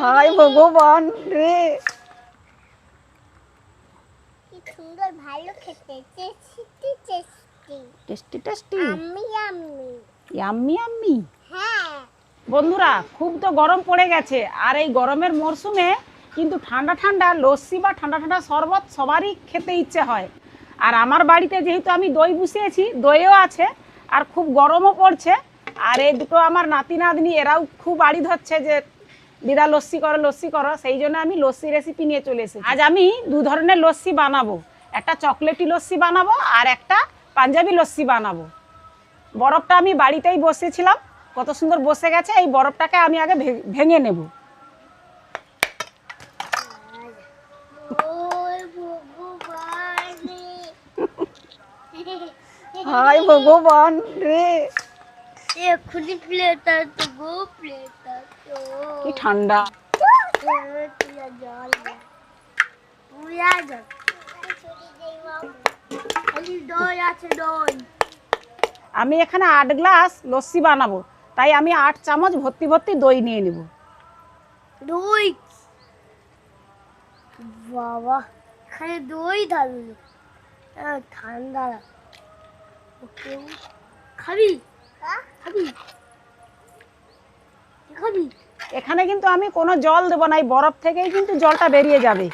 হায় ভগবান রে। কি সুন্দর ভালো খেতে টেস্টি টেস্টি টেস্টি টেস্টি আমি আমি ইয়াম্মি আম্মি হ্যাঁ। বন্ধুরা খুব তো গরম পড়ে গেছে। আর এই গরমের মরশুমে কিন্তু ঠান্ডা ঠান্ডা লস্যি বা ঠান্ডা ঠান্ডা শরবত সবারই খেতে ইচ্ছে হয়। আর আমার বাড়িতে যেহেতু আমি দই বসিয়েছি দইও আছে আর খুব গরমও পড়ছে। আর এই দুটো আমার নাতি নাতনি এরাও খুব বাড়ি ধরছে যে দিদা লস্যি করো লস্যি করো সেই জন্য আমি লস্যি রেসিপি নিয়ে চলে এসেছি। আজ আমি দু ধরনের লস্যি বানাবো। একটা চকলেটি লস্যি বানাবো আর একটা পাঞ্জাবি লস্যি বানাবো। বরফটা আমি বাড়িতেই বসেছিলাম কত সুন্দর বসে গেছে এই বরফটাকে আমি আগে ভেঙে নেব। হায় ভগবান রে। এক্ষুনি প্লেট আছে গো প্লেট কি ঠান্ডা জল পুরা জল দই আছে দই আমি এখানে আট গ্লাস লস্যি বানাবো তাই আমি আট চামচ ভর্তি ভর্তি দই নিয়ে নেব। দই? বাবা এখানে দই ঢাললো আহ, ঠান্ডা। খাবি? এখানে কিন্তু আমি কোনো জল দেবো না এই বরফ থেকেই কিন্তু জলটা বেরিয়ে যাবে।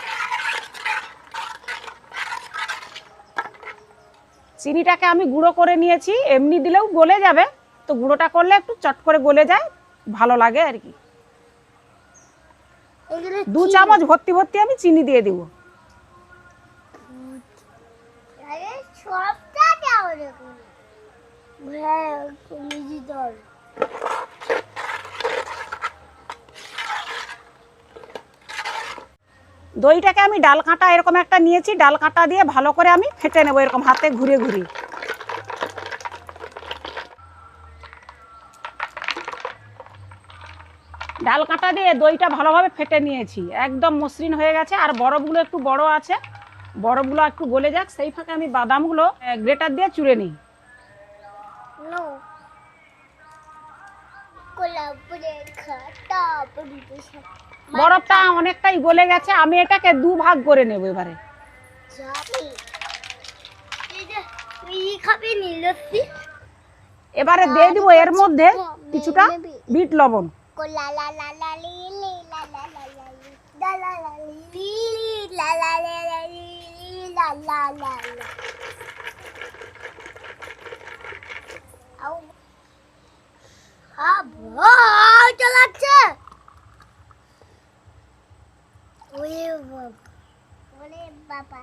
চিনিটাকে আমি গুঁড়ো করে নিয়েছি এমনি দিলেও গলে যাবে। তো গুঁড়োটা করলে একটু চট করে গলে যায় ভালো লাগে আর কি। দু চামচ ভর্তি ভর্তি আমি চিনি দিয়ে দিব। সবটা হ্যাঁ দইটাকে আমি ডাল কাঁটা এরকম একটা নিয়েছি, ডাল কাঁটা দিয়ে ভালো করে আমি ফেটে নেব এরকম হাতে ঘুরে ঘুরে। ডাল কাঁটা দিয়ে দইটা ভালোভাবে ফেটে নিয়েছি, একদম মসৃণ হয়ে গেছে। আর বরফগুলো একটু বড় আছে, বরফগুলো একটু গলে যাক। সেই ফাঁকে আমি বাদামগুলো গ্রেটার দিয়ে চুড়ে নিই। পড়িতে বরফটা অনেকটাই গলে গেছে আমি এটাকে দু ভাগ করে নেব এবারে। এবারে দিয়ে দিব এর মধ্যে কিছুটা বিট লবণ। লা লা লা লি লি লা লা লা লা লি লা লা লা লি লি লি লা লা লা লা লি লি লা লা লা লা আউ হ্যাঁ ভাই চালাচ্ছে ওরে বাবা ওরে বাবা।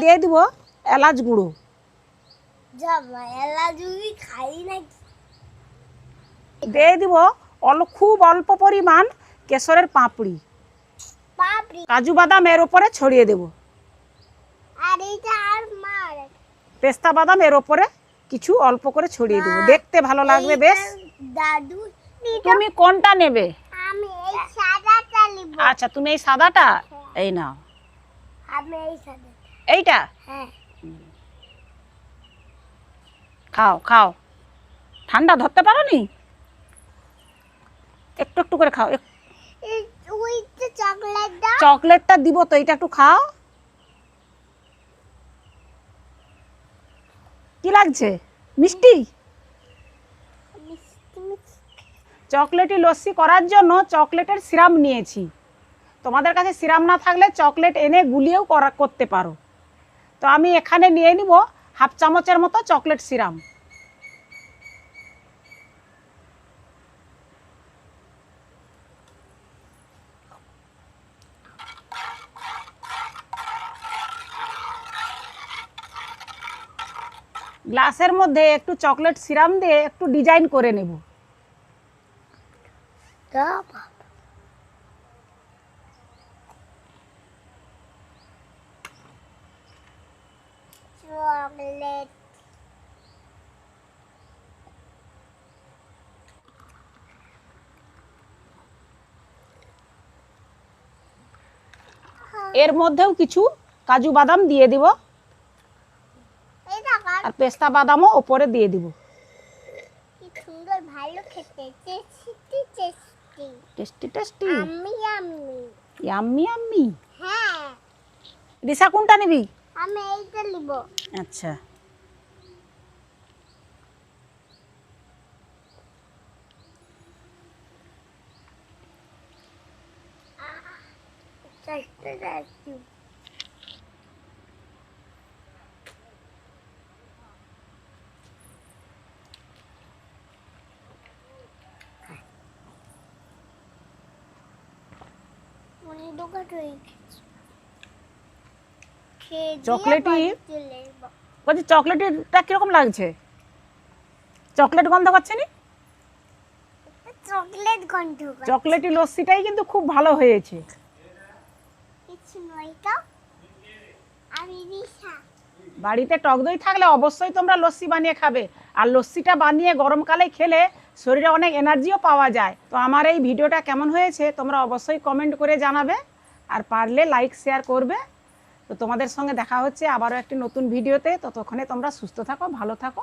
দিয়ে দিব এলাচ গুঁড়ো। জামা এলা যদি খাই নাকি? দিয়ে দিব অল খুব অল্প পরিমাণ কেশরের পাপড়ি। কাজু বাদাম এর ওপরে ছড়িয়ে দেব। আর এইটা আর মার। পেস্তা বাদাম এর ওপরে কিছু অল্প করে ছড়িয়ে দেবো। দেখতে ভালো লাগবে বেশ। দাদু তুমি কোনটা নেবে? আমি এই সাদাটা নিব। আচ্ছা তুমি এই সাদাটা? এই নাও। আমি এই সাদা এইটা? হ্যাঁ। খাও খাও। ঠান্ডা ধরতে পারো নি একটু একটু করে খাও চকলেটটা দিব তো এইটা একটু খাও। কি লাগছে? মিষ্টি মিষ্টি চকলেটি লস্যি করার জন্য চকলেটের সিরাম নিয়েছি। তোমাদের কাছে সিরাম না থাকলে চকলেট এনে গুলিয়েও করা করতে পারো। তো আমি এখানে নিয়ে নিব হাফ চামচের মতো চকলেট সিরাম। গ্লাসের মধ্যে একটু চকলেট সিরাম দিয়ে একটু ডিজাইন করে নেব। বাবা এর মধ্যেও কিছু কাজু বাদাম দিয়ে দিব। আর পেস্তা বাদামও ওপরে দিয়ে দিব। কি সুন্দর ভালো খেতে টেস্টি টেস্টি আম্মি আম্মি আমি ইয়াম্মি আম্মি হ্যাঁ। রিসা কোনটা নিবি? আমি এইটা নিব। আচ্ছা। টেস্টি টেস্টি মনে দোকান হয়ে গেছে খেয়ে দিয়ে চকলেটি? বাড়ি চলে যাব। বলছি চকলেটটা কীরকম লাগছে? চকলেট গন্ধ পাচ্ছে নি? চকলেট গন্ধ চকলেটি লস্যিটাই কিন্তু খুব ভালো হয়েছে। কিছু নয় তো? আমি বাড়িতে টক দই থাকলে অবশ্যই তোমরা লস্যি বানিয়ে খাবে। আর লস্যিটা বানিয়ে গরমকালে খেলে শরীরে অনেক এনার্জিও পাওয়া যায়। তো আমার এই ভিডিওটা কেমন হয়েছে তোমরা অবশ্যই কমেন্ট করে জানাবে। আর পারলে লাইক, শেয়ার করবে। তো তোমাদের সঙ্গে দেখা হচ্ছে আবারও একটি নতুন ভিডিওতে। ততক্ষণে তোমরা সুস্থ থাকো, ভালো থাকো।